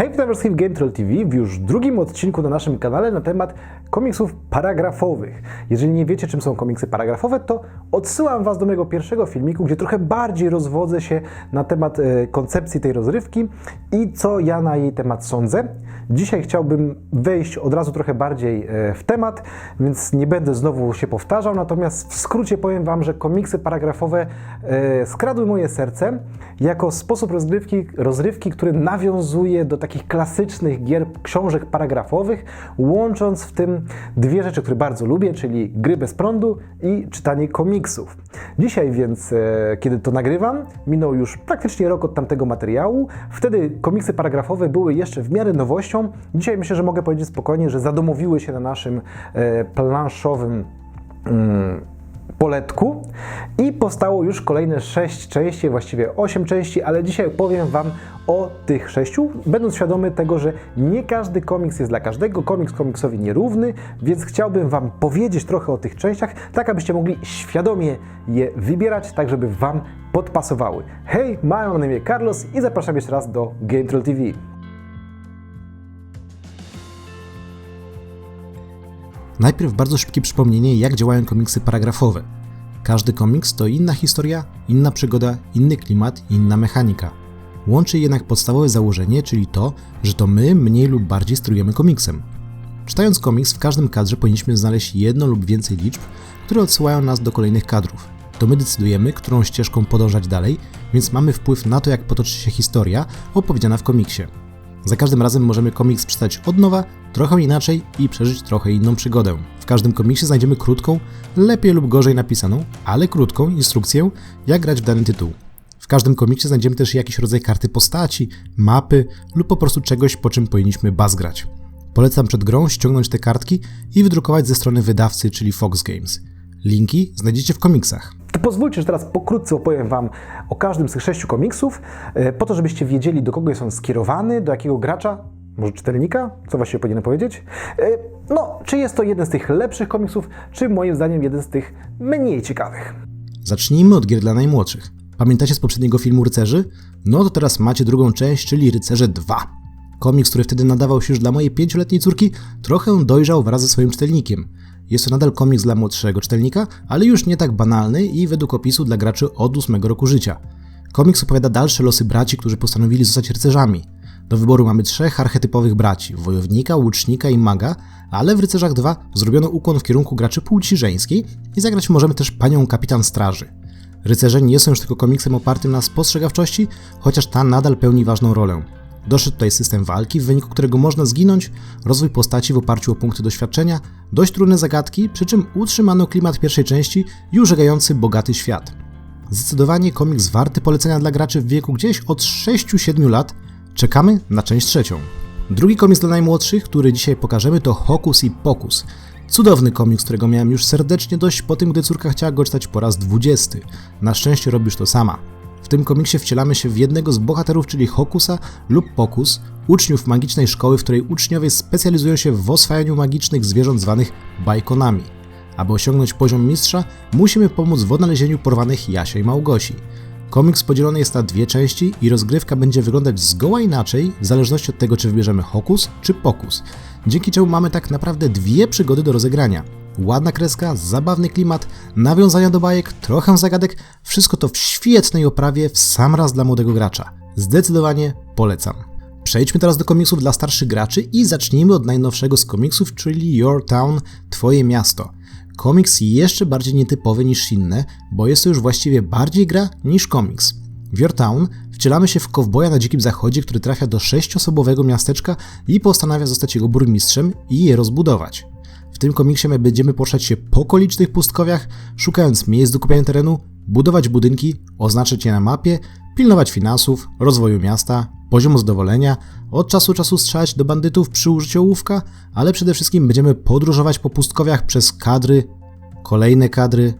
Hej, witam wszystkich w Game Troll TV w już drugim odcinku na naszym kanale na temat komiksów paragrafowych. Jeżeli nie wiecie, czym są komiksy paragrafowe, to odsyłam Was do mojego pierwszego filmiku, gdzie trochę bardziej rozwodzę się na temat e, koncepcji tej rozrywki i co ja na jej temat sądzę. Dzisiaj chciałbym wejść od razu trochę bardziej e, w temat, więc nie będę znowu się powtarzał, natomiast w skrócie powiem Wam, że komiksy paragrafowe e, skradły moje serce jako sposób rozrywki, rozrywki, który nawiązuje do takich klasycznych gier, książek paragrafowych, łącząc w tym dwie rzeczy, które bardzo lubię, czyli gry bez prądu i czytanie komiksów. Dzisiaj więc, e, kiedy to nagrywam, minął już praktycznie rok od tamtego materiału. Wtedy komiksy paragrafowe były jeszcze w miarę nowością. Dzisiaj myślę, że mogę powiedzieć spokojnie, że zadomowiły się na naszym e, planszowym mm, poletku i powstało już kolejne 6 części, właściwie 8 części, ale dzisiaj powiem Wam o tych 6, będąc świadomy tego, że nie każdy komiks jest dla każdego, komiks komiksowi nierówny, więc chciałbym Wam powiedzieć trochę o tych częściach, tak abyście mogli świadomie je wybierać, tak żeby Wam podpasowały. Hej, mam na imię Carlos i zapraszam jeszcze raz do Game Troll TV. Najpierw bardzo szybkie przypomnienie, jak działają komiksy paragrafowe. Każdy komiks to inna historia, inna przygoda, inny klimat, inna mechanika. Łączy jednak podstawowe założenie, czyli to, że to my mniej lub bardziej sterujemy komiksem. Czytając komiks, w każdym kadrze powinniśmy znaleźć jedno lub więcej liczb, które odsyłają nas do kolejnych kadrów. To my decydujemy, którą ścieżką podążać dalej, więc mamy wpływ na to, jak potoczy się historia opowiedziana w komiksie. Za każdym razem możemy komiks przeczytać od nowa, trochę inaczej i przeżyć trochę inną przygodę. W każdym komiksie znajdziemy krótką, lepiej lub gorzej napisaną, ale krótką instrukcję, jak grać w dany tytuł. W każdym komiksie znajdziemy też jakiś rodzaj karty postaci, mapy lub po prostu czegoś, po czym powinniśmy bazgrać. Polecam przed grą ściągnąć te kartki i wydrukować ze strony wydawcy, czyli Fox Games. Linki znajdziecie w komiksach. To pozwólcie, że teraz pokrótce opowiem Wam o każdym z tych sześciu komiksów, e, po to, żebyście wiedzieli, do kogo jest on skierowany, do jakiego gracza, może czytelnika, co właściwie powinienem powiedzieć. E, No, czy jest to jeden z tych lepszych komiksów, czy moim zdaniem jeden z tych mniej ciekawych. Zacznijmy od gier dla najmłodszych. Pamiętacie z poprzedniego filmu Rycerzy? No to teraz macie drugą część, czyli Rycerze 2. Komiks, który wtedy nadawał się już dla mojej pięcioletniej córki, trochę dojrzał wraz ze swoim czytelnikiem. Jest to nadal komiks dla młodszego czytelnika, ale już nie tak banalny i według opisu dla graczy od 8 roku życia. Komiks opowiada dalsze losy braci, którzy postanowili zostać rycerzami. Do wyboru mamy trzech archetypowych braci: wojownika, łucznika i maga, ale w Rycerzach 2 zrobiono ukłon w kierunku graczy płci żeńskiej i zagrać możemy też panią kapitan straży. Rycerze nie są już tylko komiksem opartym na spostrzegawczości, chociaż ta nadal pełni ważną rolę. Doszedł tutaj system walki, w wyniku którego można zginąć, rozwój postaci w oparciu o punkty doświadczenia, dość trudne zagadki, przy czym utrzymano klimat pierwszej części i użegający bogaty świat. Zdecydowanie komiks warty polecenia dla graczy w wieku gdzieś od 6-7 lat. Czekamy na część trzecią. Drugi komiks dla najmłodszych, który dzisiaj pokażemy, to Hokus i Pokus. Cudowny komiks, którego miałem już serdecznie dość po tym, gdy córka chciała go czytać po raz 20. Na szczęście robisz to sama. Tym komiksie wcielamy się w jednego z bohaterów, czyli Hokusa lub Pokus, uczniów magicznej szkoły, w której uczniowie specjalizują się w oswajaniu magicznych zwierząt zwanych bajkonami. Aby osiągnąć poziom mistrza, musimy pomóc w odnalezieniu porwanych Jasia i Małgosi. Komiks podzielony jest na dwie części i rozgrywka będzie wyglądać zgoła inaczej, w zależności od tego, czy wybierzemy Hokus czy Pokus, dzięki czemu mamy tak naprawdę dwie przygody do rozegrania. Ładna kreska, zabawny klimat, nawiązania do bajek, trochę zagadek, wszystko to w świetnej oprawie w sam raz dla młodego gracza. Zdecydowanie polecam. Przejdźmy teraz do komiksów dla starszych graczy i zacznijmy od najnowszego z komiksów, czyli Your Town, Twoje miasto. Komiks jeszcze bardziej nietypowy niż inne, bo jest to już właściwie bardziej gra niż komiks. W Your Town wcielamy się w kowboja na dzikim zachodzie, który trafia do sześciosobowego miasteczka i postanawia zostać jego burmistrzem i je rozbudować. Tym komiksie my będziemy poruszać się po okolicznych pustkowiach, szukając miejsc do kupienia terenu, budować budynki, oznaczyć je na mapie, pilnować finansów, rozwoju miasta, poziomu zadowolenia, od czasu do czasu strzelać do bandytów przy użyciu ołówka, ale przede wszystkim będziemy podróżować po pustkowiach przez kadry, kolejne kadry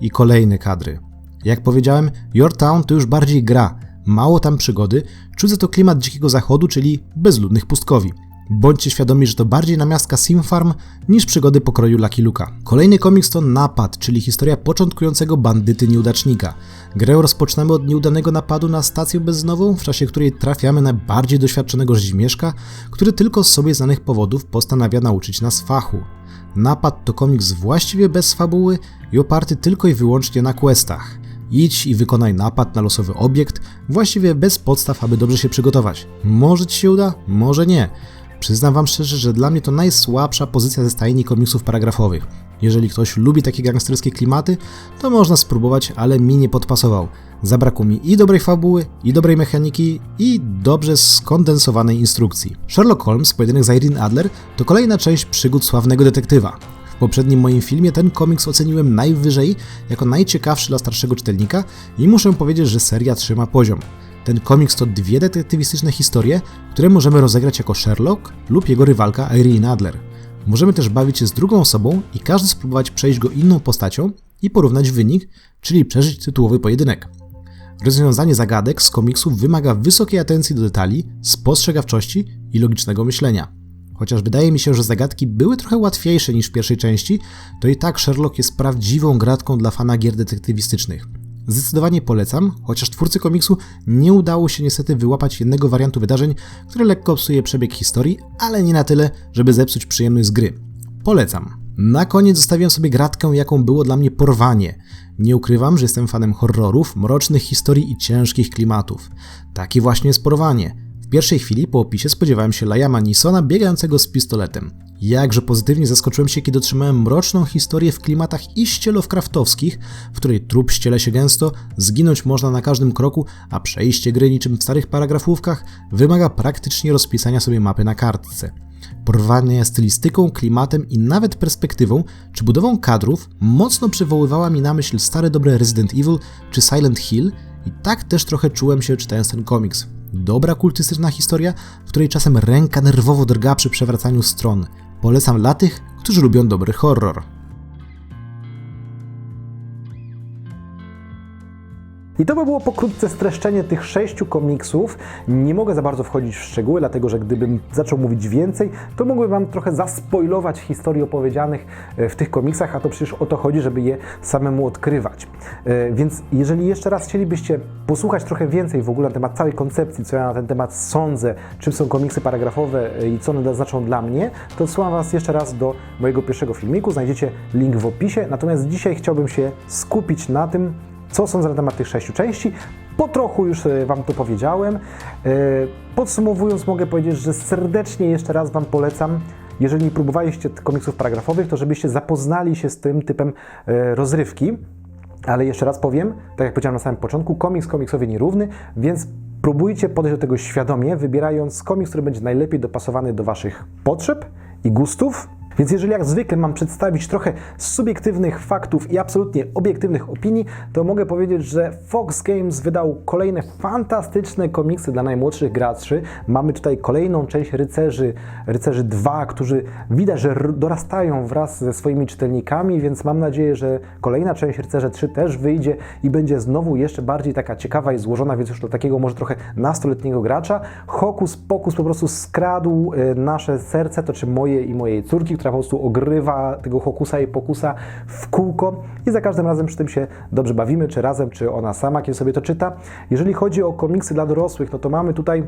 i kolejne kadry. Jak powiedziałem, Your Town to już bardziej gra, mało tam przygody, czudzę to klimat dzikiego zachodu, czyli bezludnych pustkowi. Bądźcie świadomi, że to bardziej namiastka Sim Farm niż przygody pokroju Lucky Luka. Kolejny komiks to Napad, czyli historia początkującego bandyty nieudacznika. Grę rozpoczynamy od nieudanego napadu na stację benzynową, w czasie której trafiamy na bardziej doświadczonego rzezimieszka, który tylko z sobie znanych powodów postanawia nauczyć nas fachu. Napad to komiks właściwie bez fabuły i oparty tylko i wyłącznie na questach. Idź i wykonaj napad na losowy obiekt, właściwie bez podstaw, aby dobrze się przygotować. Może ci się uda, może nie. Przyznam wam szczerze, że dla mnie to najsłabsza pozycja ze stajni komiksów paragrafowych. Jeżeli ktoś lubi takie gangsterskie klimaty, to można spróbować, ale mi nie podpasował. Zabrakło mi i dobrej fabuły, i dobrej mechaniki, i dobrze skondensowanej instrukcji. Sherlock Holmes, pojedynek z Irene Adler, to kolejna część przygód sławnego detektywa. W poprzednim moim filmie ten komiks oceniłem najwyżej jako najciekawszy dla starszego czytelnika i muszę powiedzieć, że seria trzyma poziom. Ten komiks to dwie detektywistyczne historie, które możemy rozegrać jako Sherlock lub jego rywalka Irene Adler. Możemy też bawić się z drugą osobą i każdy spróbować przejść go inną postacią i porównać wynik, czyli przeżyć tytułowy pojedynek. Rozwiązanie zagadek z komiksów wymaga wysokiej atencji do detali, spostrzegawczości i logicznego myślenia. Chociaż wydaje mi się, że zagadki były trochę łatwiejsze niż w pierwszej części, to i tak Sherlock jest prawdziwą gratką dla fana gier detektywistycznych. Zdecydowanie polecam, chociaż twórcy komiksu nie udało się niestety wyłapać jednego wariantu wydarzeń, który lekko psuje przebieg historii, ale nie na tyle, żeby zepsuć przyjemność z gry. Polecam. Na koniec zostawiam sobie gratkę, jaką było dla mnie porwanie. Nie ukrywam, że jestem fanem horrorów, mrocznych historii i ciężkich klimatów. Takie właśnie jest porwanie. W pierwszej chwili po opisie spodziewałem się Liama Nisona biegającego z pistoletem. Jakże pozytywnie zaskoczyłem się, kiedy otrzymałem mroczną historię w klimatach iście Lovecraftowskich, w której trup ściele się gęsto, zginąć można na każdym kroku, a przejście gry niczym w starych paragrafówkach wymaga praktycznie rozpisania sobie mapy na kartce. Porwanie stylistyką, klimatem i nawet perspektywą czy budową kadrów mocno przywoływała mi na myśl stare dobre Resident Evil czy Silent Hill i tak też trochę czułem się czytając ten komiks. Dobra kultystyczna historia, w której czasem ręka nerwowo drga przy przewracaniu stron. Polecam dla tych, którzy lubią dobry horror. I to by było pokrótce streszczenie tych sześciu komiksów. Nie mogę za bardzo wchodzić w szczegóły, dlatego że gdybym zaczął mówić więcej, to mógłbym Wam trochę zaspoilować historii opowiedzianych e, w tych komiksach, a to przecież o to chodzi, żeby je samemu odkrywać. E, Więc jeżeli jeszcze raz chcielibyście posłuchać trochę więcej w ogóle na temat całej koncepcji, co ja na ten temat sądzę, czym są komiksy paragrafowe e, i co one znaczą dla mnie, to odsyłam Was jeszcze raz do mojego pierwszego filmiku. Znajdziecie link w opisie. Natomiast dzisiaj chciałbym się skupić na tym, co sądzę na temat tych sześciu części. Po trochu już e, Wam to powiedziałem. E, Podsumowując, mogę powiedzieć, że serdecznie jeszcze raz Wam polecam, jeżeli nie próbowaliście komiksów paragrafowych, to żebyście zapoznali się z tym typem e, rozrywki. Ale jeszcze raz powiem, tak jak powiedziałem na samym początku, komiks komiksowi nierówny, więc próbujcie podejść do tego świadomie, wybierając komiks, który będzie najlepiej dopasowany do Waszych potrzeb i gustów. Więc jeżeli jak zwykle mam przedstawić trochę subiektywnych faktów i absolutnie obiektywnych opinii, to mogę powiedzieć, że Fox Games wydał kolejne fantastyczne komiksy dla najmłodszych graczy. Mamy tutaj kolejną część Rycerzy, Rycerzy 2, którzy widać, że dorastają wraz ze swoimi czytelnikami, więc mam nadzieję, że kolejna część Rycerze 3 też wyjdzie i będzie znowu jeszcze bardziej taka ciekawa i złożona, więc już do takiego może trochę nastoletniego gracza. Hokus Pokus po prostu skradł e, nasze serce, to czy moje i mojej córki, która po prostu ogrywa tego Hokusa i Pokusa w kółko i za każdym razem przy tym się dobrze bawimy, czy razem, czy ona sama, kiedy sobie to czyta. Jeżeli chodzi o komiksy dla dorosłych, no to mamy tutaj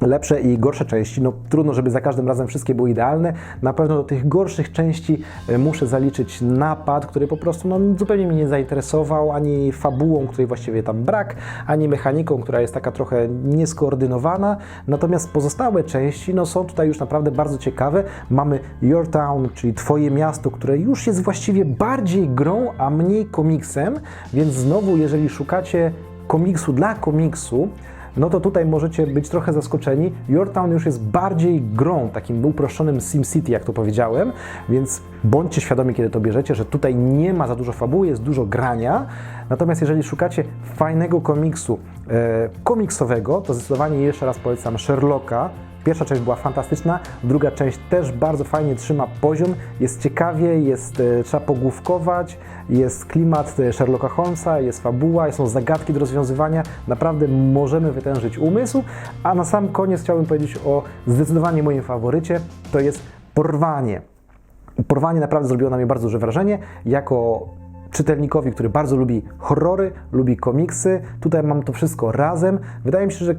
lepsze i gorsze części. No trudno, żeby za każdym razem wszystkie były idealne. Na pewno do tych gorszych części e, muszę zaliczyć napad, który po prostu no, zupełnie mnie nie zainteresował, ani fabułą, której właściwie tam brak, ani mechaniką, która jest taka trochę nieskoordynowana. Natomiast pozostałe części no, są tutaj już naprawdę bardzo ciekawe. Mamy Your Town, czyli Twoje miasto, które już jest właściwie bardziej grą, a mniej komiksem, więc znowu, jeżeli szukacie komiksu dla komiksu, no to tutaj możecie być trochę zaskoczeni. Your Town już jest bardziej grą, takim uproszczonym SimCity, jak to powiedziałem, więc bądźcie świadomi, kiedy to bierzecie, że tutaj nie ma za dużo fabuły, jest dużo grania. Natomiast jeżeli szukacie fajnego komiksu, e, komiksowego, to zdecydowanie jeszcze raz polecam Sherlocka, Pierwsza część była fantastyczna, druga część też bardzo fajnie trzyma poziom, jest ciekawie, jest, e, trzeba pogłówkować, jest klimat e, Sherlocka Holmesa, jest fabuła, są zagadki do rozwiązywania, naprawdę możemy wytężyć umysł, a na sam koniec chciałbym powiedzieć o zdecydowanie moim faworycie, to jest Porwanie. Porwanie naprawdę zrobiło na mnie bardzo duże wrażenie. Jako czytelnikowi, który bardzo lubi horrory, lubi komiksy, tutaj mam to wszystko razem. Wydaje mi się, że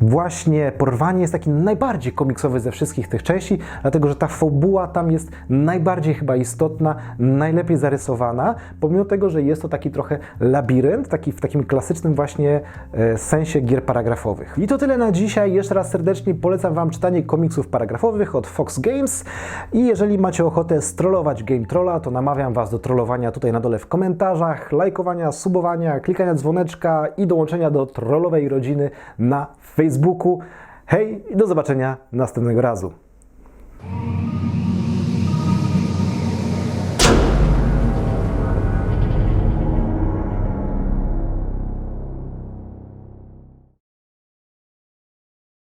Właśnie Porwanie jest taki najbardziej komiksowy ze wszystkich tych części, dlatego że ta fabuła tam jest najbardziej chyba istotna, najlepiej zarysowana, pomimo tego, że jest to taki trochę labirynt, taki w takim klasycznym właśnie e, sensie gier paragrafowych. I to tyle na dzisiaj. Jeszcze raz serdecznie polecam Wam czytanie komiksów paragrafowych od Fox Games i jeżeli macie ochotę strollować Game Trolla, to namawiam Was do trollowania tutaj na dole w komentarzach, lajkowania, subowania, klikania dzwoneczka i dołączenia do trollowej rodziny na Facebooku. Hej i do zobaczenia następnego razu.